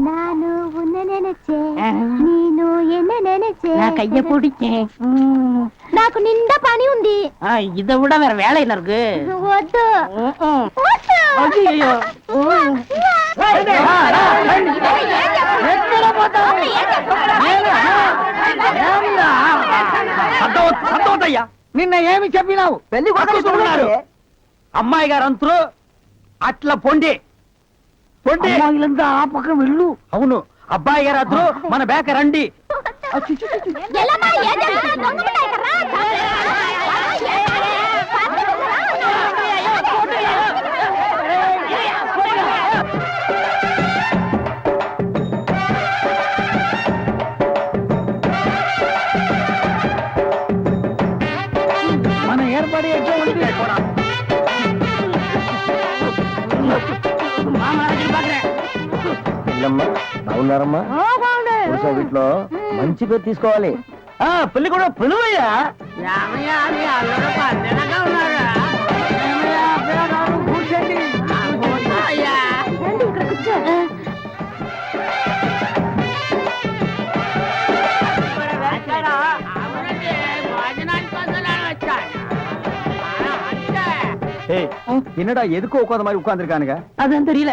ನಾನು ಉನ್ನ ನೆನೆಚೆ ನೀನು ಎನ್ನ ನೆನೆಚೆ నా కయ్య పొడిచే నాకు నిండా పని ఉంది இதை விட வேற வேலை என்ன இருக்கு వద్దు ம்ம். వద్దు. ஐயையோ. ఎక్కడ పోతావు? నేనా? ఏమ్మా? సంతోషయ్యా నిన్న ఏమి చెప్పినావు పెళ్లి కొడుకున్నారు. అమ్మాయి గారు అంతరు అట్లా పొండి పొండి అమ్మాయిలంతా ఆ పక్క వెళ్ళు. అవును. అబ్బాయి గారు అద్దరు మన బేక రండి. బాగున్నారమ్మా వీటిలో మంచి పేరు తీసుకోవాలి ఆ పెళ్లి కూడా పిలువయ్యా రండి, ఇక్కడ కూర్చో. ஏய் என்னடா எதுக்கு உட்காந்த மாதிரி உட்கார்ந்துருக்கானுங்க అదని తెలియల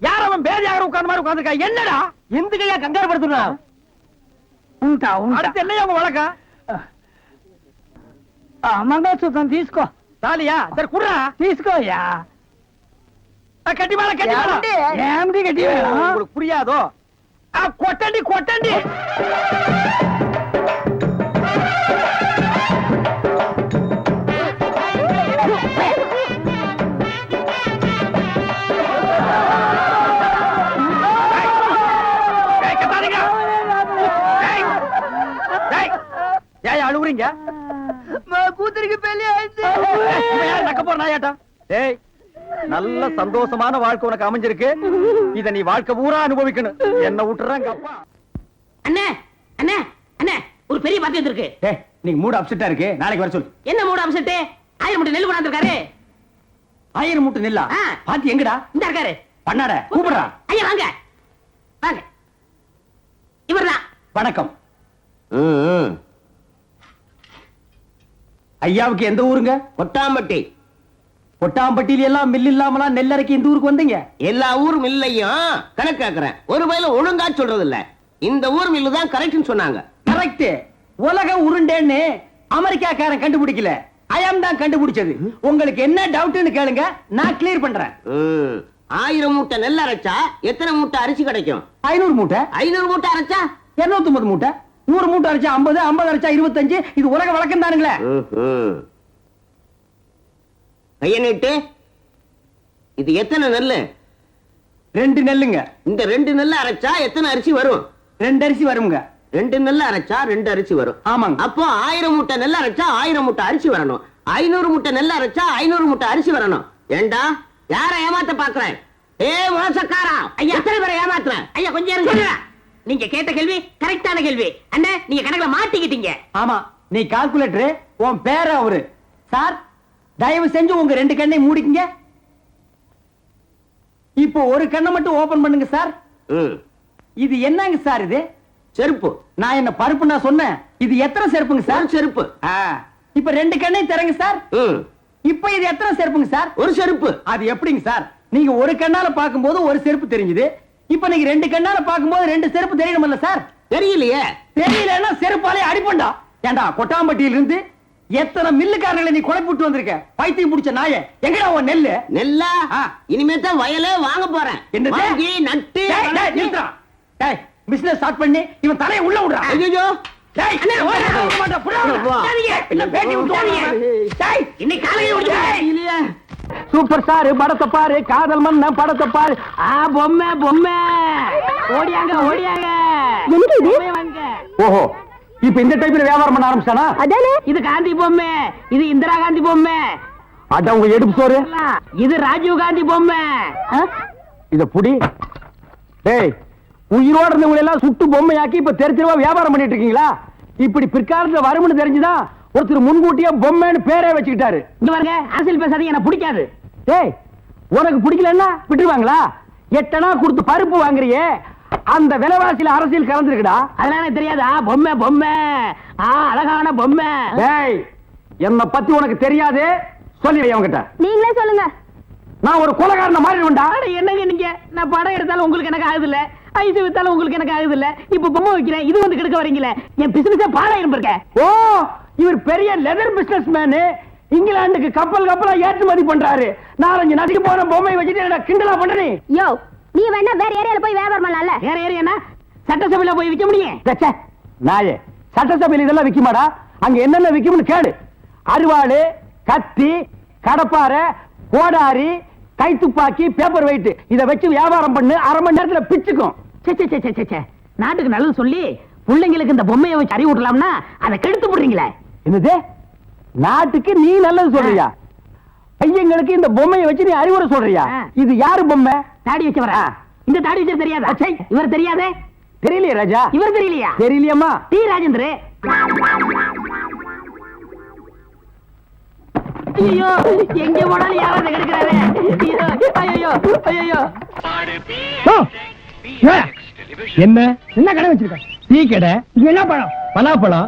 யார் அவன் பேர் யாரும் உட்கார்ந்த மாதிரி உட்கார்ந்துருக்கா என்னடா எந்துக்கையா கங்காரு படுத்துனா ఉంటా ఉంటా அடுத்து என்னையா உங்க வழக்கா ఆ, మంగళసూత్రం తీసుకో தாலியா சரி குடுறா తీసుకోయ్యా ఆ, కట్టి మేళ కట్టి మేళ ఏమిటి గట్టి వేళ? உங்களுக்கு புரியாதோ ஆ, கொட்டண்டி கொட்டண்டி சந்தோஷமான வாழ்க்கை உனக்கு அமைஞ்சிருக்கு. இத நீ வாழ்க்கை பூரா அனுபவிக்கணும். என்ன விட்டுறாங்க அப்பா. அண்ணே அண்ணே அண்ணே ஒரு பெரிய பாத்தி வந்திருக்கு. ஏய் நீங்க மூடு அப்செட்டா இருக்கு? நாளைக்கு வர சொல்லு. என்ன மூட அம்சட்டு ஆயிரம் மட்டும் நெல் கொண்டாந்துருக்காரு ஆயிரம் மூட்டை நெல்லா? ஆ. பாத்தி எங்கடா? இந்த இருக்காரு. பண்ணாட கூப்பிடுறா. ஐயா வாங்க. வாங்க. இவர்தான். வணக்கம். ஐயாவுக்கு எந்த ஊருங்க? கொட்டாம்பட்டி. பொட்டாம்பட்டியில எல்லாம் மில் இல்லாமலாம் நெல்லரைக்கு இந்த ஊருக்கு வந்தீங்க? எல்லா ஊரும் இல்லையும். கணக்காக்குறேன் ஒரு வயல ஒழுங்கா சொல்றது இல்ல இந்த ஊர் மில்லு தான் கரெக்ட்னு சொன்னாங்க. கரெக்ட் உலக உருண்டேன்னு அமெரிக்காக்காரன் கண்டுபிடிக்கல. அயாம் தான் கண்டுபிடிச்சது. உங்களுக்கு என்ன டவுட்னு கேளுங்க. நான் கிளியர் பண்றேன். ஆயிரம் மூட்டை நெல் அரைச்சா எத்தனை மூட்டை அரிசி கிடைக்கும்? ஐநூறு மூட்டை. ஐநூறு மூட்டை அரைச்சா? இருநூத்தி மூட்டை. நூறு மூட்டை அரைச்சா ஐம்பது ஐம்பது அரைச்சா இருபத்தஞ்சு. இது உலக வழக்கம் தானுங்களே. கைய நீட்டு. இது எத்தனை நெல்லு? ரெண்டு நெல்லுங்க. இந்த ரெண்டு நெல் அரைச்சா எத்தனை அரிசி வரும்? ரெண்டு அரிசி வருங்க. ரெண்டு நெல் அரைச்சா ரெண்டு அரிசி வரும். ஆமாங்க. அப்போ ஆயிரம் மூட்டை நெல் அரைச்சா ஆயிரம் மூட்டை அரிசி வரணும். ஐநூறு மூட்டை நெல் அரைச்சா ஐநூறு மூட்டை அரிசி வரணும். ஏண்டா? யார ஏமாத்த பாக்குறேன் ஏ மோசக்காரா? ஐயா. எத்தனை பேரை ஏமாத்துறேன்? ஐயா கொஞ்சம் நீங்க கேட்ட கேள்வி கரெக்டான கேள்வி. அண்ணே நீங்க கணக்குல மாட்டிக்கிட்டீங்க. ஆமா நீ கால்குலேட்டர் உன் பேர அவரு. சார் தயவு செஞ்சு உங்க ரெண்டு கண்ணை மூடிக்கங்க. இப்போ ஒரு கண்ணை மட்டும் ஓபன் பண்ணுங்க சார் ம். இது என்னங்க சார் இது? செருப்பு. நான் என்ன பருப்பு நான் சொன்னேன். இது எத்தனை செருப்புங்க சார் செருப்பு. ஆ, இப்ப ரெண்டு கண்ணையும் தரங்க சார் ம். இப்ப இது எத்தனை செருப்புங்க சார் ஒரு செருப்பு. அது எப்படிங்க சார் நீங்க ஒரு கண்ணால பாக்கும்போது ஒரு செருப்பு தெரிஞ்சுது. இப்ப நீங்க ரெண்டு கண்ணால பாக்கும்போது ரெண்டு செருப்பு தெரியணும்ல சார் தெரியலையே. தெரியலன்னா செருப்பாலே அடிப்பண்டா. ஏண்டா கொட்டாம்பட்டியில இருந்து எத்தனை மில்லுக்காரங்களை நீ குழப்பி விட்டு வந்திருக்க? பைத்தியம் பிடிச்ச நாய. எங்கடா உன் நெல்லு? நெல்லா? ஆ. இனிமே தான் வயலே வாங்க போறேன். நட்டு business start பண்ணி இவன் தலையை உள்ள விடுறா. ஐயோ சூப்பர் ஸ்டார் படத்தை பாரு. காதல் மன்னன் படத்தை பாரு. ஆ பொம்மை பொம்மை. ஓடியாங்க ஓடியாங்க. என்னது இது? பொம்மை வாங்க. ஓஹோ. இப்ப இந்த டைப்ல வியாபாரம் பண்ண ஆரம்பிச்சானா? அதானே. இது காந்தி பொம்மை. இது இந்திரா காந்தி பொம்மை. அட உங்க எடுப்பு சோறு. இது ராஜீவ் காந்தி பொம்மை? இத புடி. டேய் உயிரோட இருந்தவங்க எல்லாம் சுட்டு பொம்மையாக்கி இப்ப தெரு தெருவா வியாபாரம் பண்ணிட்டு இருக்கீங்களா? இப்படி பிற்காலத்துல வரும்னு தெரிஞ்சுதான் ஒருத்தர் முன்கூட்டியே பொம்மைன்னு பேரே வச்சுக்கிட்டாரு. இங்க பாருங்க அரசியல் பேசாதீங்க எனக்கு பிடிக்காது. டேய் உனக்கு பிடிக்கலன்னா விட்டுருவாங்களா? எட்டனா கொடுத்து பருப்பு வாங்குறியே அந்த விலைவாசியில அரசியல் கலந்துருக்குடா. அதெல்லாம் எனக்கு தெரியாதா? பொம்மை பொம்மை. ஆ அழகான பொம்மை. டேய் என்ன பத்தி உனக்கு தெரியாது? சொல்லி அவங்கிட்ட நீங்களே சொல்லுங்க. நான் ஒரு கொலகாரன மாறிடுவேன்டா. அட, என்னங்க நீங்க? நான் படம் எடுத்தாலும் உங்களுக்கு எனக்கு ஆகுது இல்ல ஐஸ் வித்தாலும் உங்களுக்கு எனக்கு ஆகுது இல்ல இப்ப பொம்மை வைக்கிறேன். இது வந்து கெடுக்க வரீங்களே. என் பிசினஸே பாடாயிரம் இருக்க ஓ இவர் பெரிய லெதர் பிசினஸ் மேனு இங்கிலாந்துக்கு கப்பல் கப்பலா ஏற்றுமதி பண்றாரு. நாலஞ்சு நதிக்கு போன பொம்மை வச்சுட்டு என்னடா கிண்டலா பண்ற நீ. யோ நீ வேணா வேற ஏரியால போய் வியாபாரம் பண்ணலாம்ல? வேற என்ன? சட்டசபையில போய் விற்க முடியும். ச்சே, நாயே சட்டசபையில் இதெல்லாம் விக்குமாடா? அங்க என்னென்ன விக்கும்னு கேளு. அருவாளு கத்தி கடப்பாரை கோடாரி கைத்துப்பாக்கி பேப்பர் வெயிட் இத வச்சு வியாபாரம் பண்ணு அரை மணி நேரத்துல பிச்சுக்கும். சே, சே, சே. நாட்டுக்கு நல்லது சொல்லி பிள்ளைங்களுக்கு இந்த பொம்மையை வச்சு அறிவு விட்டலாம்னா அதை கெடுத்து போடுறீங்களே. என்னது? நாட்டுக்கு நீ நல்லது சொல்றியா? பையங்களுக்கு இந்த பொம்மையை வச்சு நீ அறிவுரை சொல்றியா. இது யாரு பொம்மை? தாடி வச்சவரா? இந்த தாடி வச்சது தெரியாதா? அச்சை. இவர் தெரியாதே? தெரியலையே ராஜா. இவர் தெரியலையா? தெரியலையம்மா. டி. ராஜேந்திர. ஐயோ எங்க போனாலும் யாராவது கெடுக்கிறாரு ஐயோ ஐயோ ஐயோ என்ன? என்ன கடை வச்சிருக்க? டீ கடை. என்ன பழம்? பலாப்பழம்.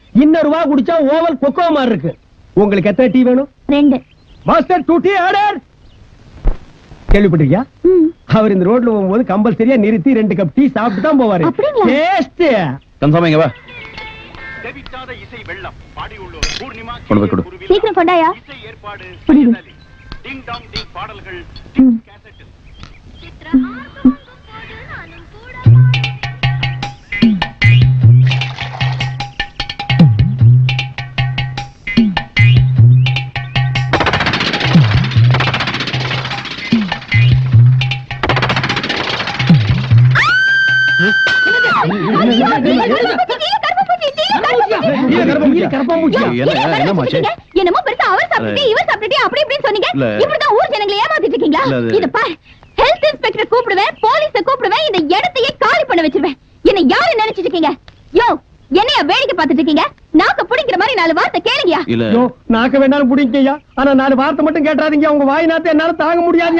இன்னொரு வா குடிச்சா ஓவல் கொக்கோ மாதிரி இருக்கு. உங்களுக்கு எத்தனை டீ வேணும்? ரெண்டு. மாஸ்டர் டூ டீ ஆர்டர் கேள்விப்பட்டிருக்கியா? ம். அவர் இந்த ரோட்ல போகும்போது கம்பல்சரியா நிறுத்தி ரெண்டு கப் டீ சாப்பிட்டு தான் போவாரு? டேஸ்ட் கன்சாமிங்க வா. கொண்டு போய் கொடு. சீக்கிரம் கொண்டாயா? புரியுது. ம். என்ன என்னமாச்சு என்னமோ பெருசா அவர் சாப்பிட்டுட்டு இவர் சாப்பிட்டுட்டு அப்படி இப்படின்னு சொன்னீங்க இல்ல. இப்படிதான் ஊர் ஜனங்களை ஏமாத்திட்டு இருக்கீங்களா இல்ல, அது- இது பார் ஹெல்த் இன்ஸ்பெக்டர் கூப்பிடுவேன் போலீஸ கூப்பிடுவேன் இந்த இடத்தையே காலி பண்ண வச்சிருவேன் என்ன யாரு நினைச்சிட்டு இருக்கீங்க யோ என்னைய வேடிக்கை பார்த்துட்டு இருக்கீங்க நாக்க புடிங்கிற மாதிரி நாலு வார்த்தை கேளுங்கயா இல்ல நாக்க வேணாலும் புடிங்கய்யா. ஆனா நாலு வார்த்தை மட்டும் கேட்டாதீங்க உங்க வாய் நாத்த என்னால தாங்க முடியாது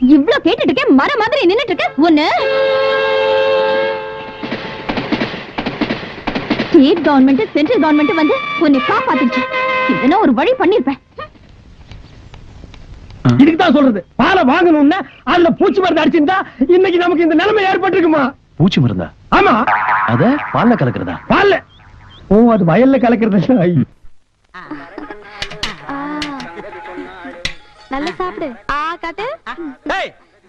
இவ்ளோ கேட்டுட்டு இருக்கேன் மர மாதிரி நின்னுட்டு இருக்க ஒண்ணு? ஸ்டேட் கவர்மெண்ட் சென்ட்ரல் கவர்மெண்ட் வந்து உன்னை காப்பாத்துச்சு இதெல்லாம் ஒரு வழி பண்ணிருப்பேன் இதுக்கு தான் சொல்றது. பாலை வாங்கணும்னா அதுல பூச்சி மருந்து அடிச்சிருந்தா இன்னைக்கு நமக்கு இந்த நிலைமை ஏற்பட்டிருக்குமா? பூச்சி மருந்தா? ஆமா. அத பால்ல கலக்குறதா? பால்ல. ஓ அது வயல்ல கலக்கிறது. ஐயோ. நல்லா சாப்பிடு.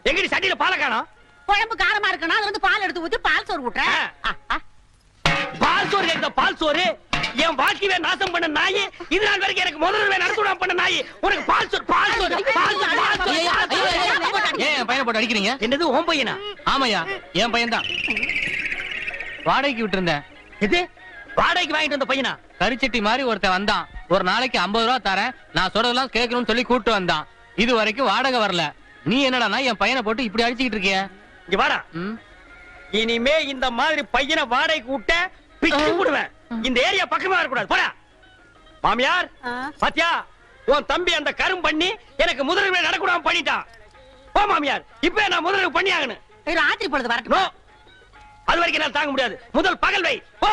எங்கடி சட்டியில பாலை காணோம்? குழம்பு காரமா இருக்குன்னா அதுல இருந்து பால் எடுத்து ஊத்தி பால் சோறு விட்டுறேன் ஆ. பால் சோறு கேட்க பால் சோறு என் வாழ்க்கையவே நாசம் பண்ண நாய் இது நாள் வரைக்கும் எனக்கு முதல்ல நடத்துடா பண்ண நாய். உனக்கு பால் சோறு பால் சோறு பால் சோறு பால் சோறு, பால் சோறு. ஏன் என் பையனை போட்டு அடிக்கிறீங்க? என்னது ஓம் பையனா? ஆமாய்யா என் பையன் தான் வாடகைக்கு விட்டுருந்தேன். இது வாடகைக்கு வாங்கிட்டு வந்த பையனா? கரிச்சட்டி மாதிரி ஒருத்தன் வந்தான். ஒரு நாளைக்கு ஐம்பது ரூபா தரேன். நான் சொல்றதெல்லாம் கேட்கணும்னு சொல்லி கூட்டு வந்தான். இது வரைக்கும் வாடகை வரல. நீ என்னடான்னா என் பையனை போட்டு இப்படி அடிச்சுக்கிட்டு இருக்கிய? இங்க வாடா? இனிமே இந்த மாதிரி பையனை வாடகைக்கு விட்ட பிச்சு விடுவேன். இந்த ஏரியா பக்கமே வரக்கூடாது. போடா. மாமியார் பாத்தியா உன் தம்பி அந்த கரும் பண்ணி எனக்கு முதலில் நடக்கூடாம பண்ணிட்டான். போ மாமியார் இப்ப நான் முதலில் பண்ணி ஆகணும் ராத்திரி பொழுது வரட்டும்? அது வரைக்கும் நான் தாங்க முடியாது. முதல் பகல் வை. போ.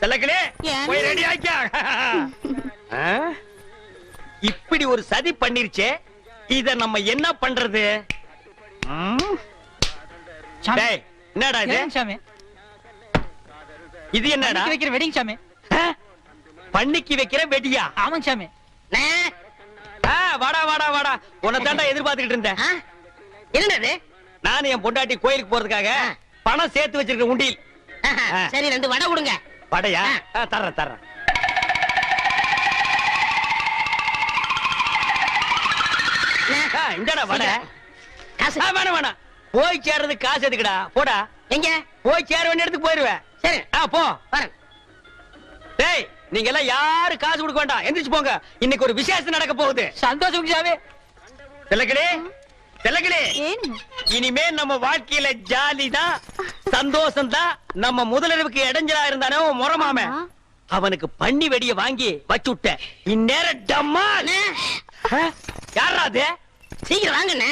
செல்லக்கிளே என்ன? போய் ரெடி ஆக்கியா? இப்படி ஒரு சதி பண்ணிருச்சே. இத நம்ம என்ன பண்றது? என்னடா இது? இது என்னடா? வைக்கிற வெடிங் சாமி? பண்ணிக்கு வைக்கிற வெடியா? ஆமாங்க சாமி. வாடா வாடா வாடா. உன்னை தாண்டா எதிர்பார்த்துக்கிட்டு இருந்தேன். என்னது? நானும் என் பொண்டாட்டி கோயிலுக்கு போறதுக்காக பணம் சேர்த்து வச்சிருக்க உண்டியில். சரி ரெண்டு வடை கொடுங்க. வடையா? தர்றேன் தர்றேன். இந்தாடா வடை. காசு. ஆ, வேணாம் வேணாம் போய் சேர்றதுக்கு காசு எதுக்குடா? போடா. எங்க? போய் சேர வேண்டிய இடத்துக்கு போயிருவேன். சரி. ஆ போ. டேய் நீங்க எல்லாம் யாரு காசு கொடுக்க வேண்டாம். எந்திரிச்சு போங்க. இன்னைக்கு ஒரு விசேஷம் நடக்க போகுது. சந்தோஷம் சாமி திலக்கடே திலக்கடே இனிமே நம்ம வாழ்க்கையில ஜாலி தான் சந்தோஷம் தான் நம்ம முதலிரவுக்கு இடைஞ்சலா இருந்தானே முறமாம. அவனுக்கு பண்ணி வெடிய வாங்கி வச்சு விட்டேன் இந்நேரம் டம்மா யாரா அது? சீக்கிரம் வாங்கண்ணே?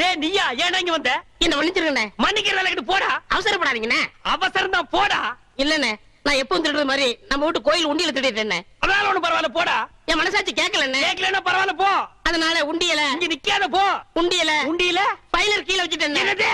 டேய் நீயா? ஏன் இங்க வந்த? என்ன மன்னிச்சிருங்கண்ணே மன்னிக்கிற வேலைக்கு போடா. அவசரப்படாதீங்கண்ணே. அவசரம் தான் போடா. இல்லண்ணே நான் எப்பவும் திருடுற மாதிரி நம்ம வீட்டு கோயில் உண்டியல திருடிட்டேன் அதனால ஒண்ணு பரவாயில்ல போடா. என் மனசாட்சி கேட்கலண்ணே. கேட்கலன்னா பரவாயில்ல போ. அதனால உண்டியல இங்க நிக்காத போ. உண்டியல உண்டியில? பைலர் கீழே வச்சுட்டேன் என்னது?